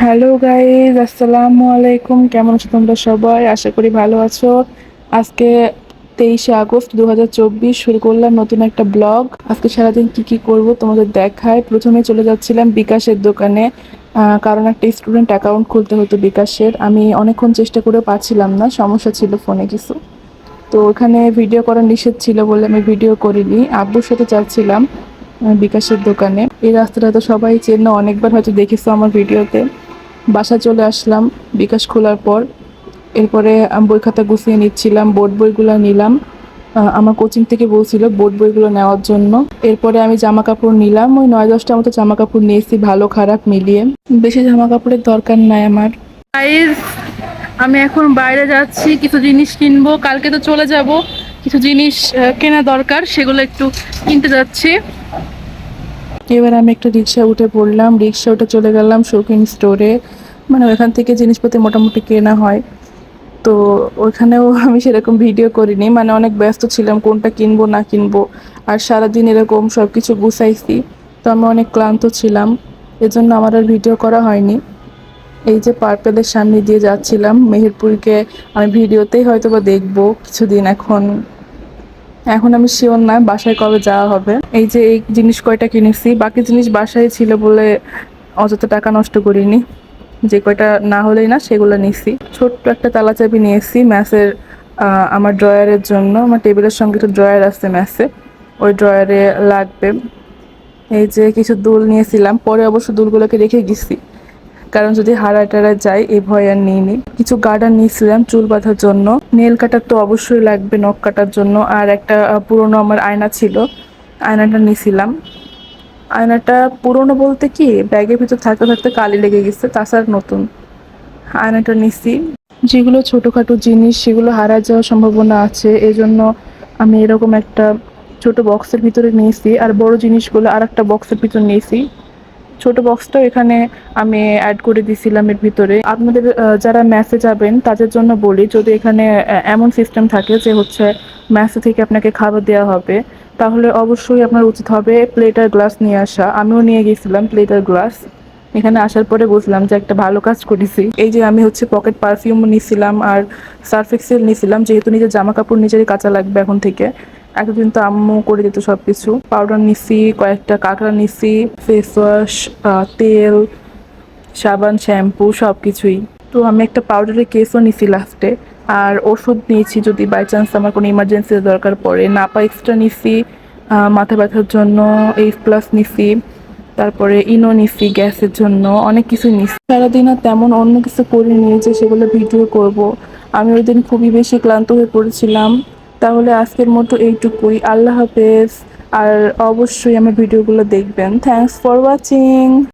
Hello guys আসসালামু আলাইকুম কেমন আছো তোমরা সবাই? আশা করি ভালো আছো। আজকে তেইশে আগস্ট দু হাজার চব্বিশ শুরু করলাম নতুন একটা ব্লগ। আজকে সারাদিন কি কি করব তোমাদের দেখায় প্রথমে চলে যাচ্ছিলাম বিকাশের দোকানে কারণ একটা স্টুডেন্ট অ্যাকাউন্ট খুলতে হতো বিকাশের। আমি অনেকক্ষণ চেষ্টা করেও পাচ্ছিলাম না, সমস্যা ছিল ফোনে কিছু। তো ওখানে ভিডিও করা নিষেধ ছিল বলে আমি ভিডিও করিনি। আব্বুর সাথে যাচ্ছিলাম বিকাশের দোকানে। এই রাস্তাটা তো সবাই চেনো, অনেকবার হয়তো দেখেছ আমার ভিডিওতে বাসা চলে আসলাম বিকাশ খোলার পর। এরপরে আমি বই খাতা গুছিয়ে নিচ্ছিলাম বোর্ড বইগুলো নিলাম। আমার কোচিং থেকে বলছিল বোর্ড বইগুলো নেওয়ার জন্য। এরপরে আমি জামা কাপড় নিলাম ওই নয় দশটার মতো জামা কাপড় নিয়েছি ভালো খারাপ মিলিয়ে। বেশি জামা কাপড়ের দরকার নাই আমার। আমি এখন বাইরে যাচ্ছি কিছু জিনিস কিনবো কালকে তো চলে যাব। কিছু জিনিস কেনা দরকার সেগুলো একটু কিনতে যাচ্ছি। এবার আমি একটা রিক্সা উঠে পড়লাম রিক্সা উঠে চলে গেলাম শৌখিন স্টোরে মানে ওখান থেকে জিনিসপাতি মোটামুটি কেনা হয়। তো ওখানেও আমি সেরকম ভিডিও করিনি। মানে অনেক ব্যস্ত ছিলাম, কোনটা কিনবো, না কিনবো। আর সারাদিন এরকম সব কিছু গুছাইছি। তো আমি অনেক ক্লান্ত ছিলাম। এজন্য আমার আর ভিডিও করা হয়নি। এই যে পার্পেলের সামনে দিয়ে যাচ্ছিলাম, মেহেরপুরকে আমি ভিডিওতেই হয়তো বা দেখব কিছুদিন এখন। এখন আমি শিওর না বাসায় কবে যাওয়া হবে। এই যে এই জিনিস কয়টা কিনেছি, বাকি জিনিস বাসায় ছিল বলে অযথা টাকা নষ্ট করিনি। যে কয়টা না হলেই না, সেগুলো নিছি। ছোট্ট একটা তালা চাবি নিয়েছি ম্যাসের আমার ড্রয়ারের জন্য। আমার টেবিলের সঙ্গে একটা ড্রয়ার আছে ম্যাসে। ওই ড্রয়ারে লাগবে। এই যে কিছু দুল নিয়েছিলাম। পরে অবশ্য দুলগুলোকে রেখে গেছি। কারণ যদি হারায় টারায় যাই, এই ভয় আর নিইনি কিছু গার্ডার নিয়েছিলাম চুল বাঁধার জন্য। নেল কাটার তো অবশ্যই লাগবে নখ কাটার জন্য। আর একটা পুরনো আমার আয়না ছিল। আয়নাটা নিয়েছিলাম আয়নাটা পুরনো বলতে কি? ব্যাগের ভিতর থাকতে থাকতে কালি লেগে গেছে, তাছাড়া নতুন। আয়নাটা নিছি। যেগুলো ছোটোখাটো জিনিস, সেগুলো হারা যাওয়ার সম্ভাবনা আছে। এই জন্য আমি এরকম একটা ছোট বক্সের ভিতরে নিয়েছি আর বড় জিনিসগুলো আর একটা বক্সের ভিতরে নিয়েছি। ছোট বক্সটাও এখানে আমি অ্যাড করে দিছিলাম এর ভিতরে। আপনাদের যারা ম্যাসে যাবেন, তাদের জন্য বলি, যদি এখানে এমন সিস্টেম থাকে যে হচ্ছে ম্যাসে থেকে আপনাকে খাবার দেওয়া হবে তাহলে অবশ্যই আপনার উচিত হবে প্লেটার গ্লাস নিয়ে আসা। আমিও নিয়ে গেছিলাম প্লেটার গ্লাস এখানে আসার পরে বুঝলাম যে একটা ভালো কাজ করেছি। এই যে আমি হচ্ছে পকেট পারফিউম নিছিলাম আর সার্ফ এক্সেল নিছিলাম, যেহেতু নিজের জামা কাপড় নিজেরই কাঁচা লাগবে এখন থেকে। এতদিন তো আম্মু করে দিত সব কিছু পাউডার নিছি, কয়েকটা কাঁকড়া নিছি ফেস ওয়াশ তেল, সাবান শ্যাম্পু সব কিছুই তো আমি একটা পাউডারের কেসও নিছি লাস্টে আর ওষুধ নিয়েছি যদি বাই চান্স আমার কোনো ইমার্জেন্সির দরকার পড়ে। নাপা এক্সট্রা নিছি মাথা ব্যথার জন্য এইট প্লাস নিছি, তারপরে ইনো নিছি গ্যাসের জন্য, অনেক কিছু নিছি। সারাদিন আর তেমন অন্য কিছু করিনি যে সেগুলো ভিডিও করব। আমি ওই দিন খুবই বেশি ক্লান্ত হয়ে পড়েছিলাম। তাহলে আজকের মতো এইটুকুই। আল্লাহ হাফেজ। আর অবশ্যই আমার ভিডিওগুলো দেখবেন। Thanks for watching